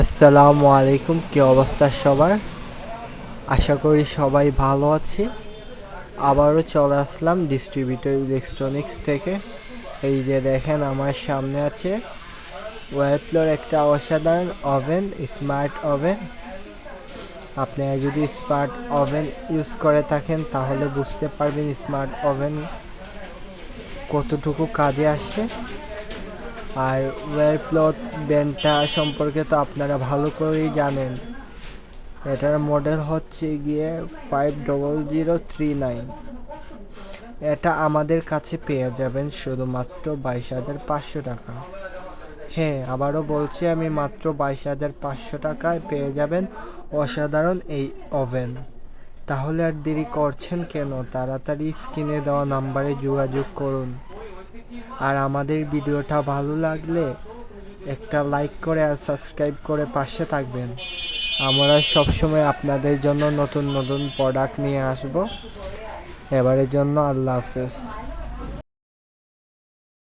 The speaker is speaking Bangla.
আসসালামু আলাইকুম, কি অবস্থা সবার? আশা করি সবাই ভালো আছে। আবারও চলে আসলাম ডিস্ট্রিবিউটর ইলেকট্রনিক্স থেকে। এই যে দেখেন, আমার সামনে আছে ওয়েটলোর একটা অসাধারণ ওভেন স্মার্ট ওভেন আপনারা যদি স্মার্ট ওভেন ইউজ করে থাকেন, তাহলে বুঝতে পারবেন স্মার্ট ওভেন কতটুকু কাজে আসছে আর ওয়ার ক্লথ ব্যান্ডটা সম্পর্কে তো আপনারা ভালো করেই জানেন। এটার মডেল হচ্ছে গিয়ে five double zero three nine এটা আমাদের কাছে পেয়ে যাবেন শুধুমাত্র বাইশ হাজার পাঁচশো টাকা। হ্যাঁ আবারও বলছি, আমি মাত্র বাইশ হাজার পাঁচশো টাকায় পেয়ে যাবেন অসাধারণ এই ওভেন। তাহলে আর দেরি করছেন কেন? তাড়াতাড়ি স্ক্রিনে দেওয়া নাম্বারে যোগাযোগ করুন। আর আমাদের ভিডিওটা ভালো লাগলে একটা লাইক করে আর সাবস্ক্রাইব করে পাশে থাকবেন। আমরা সবসময় আপনাদের জন্য নতুন নতুন প্রোডাক্ট নিয়ে আসব। এবারের জন্য আল্লাহ হাফেজ।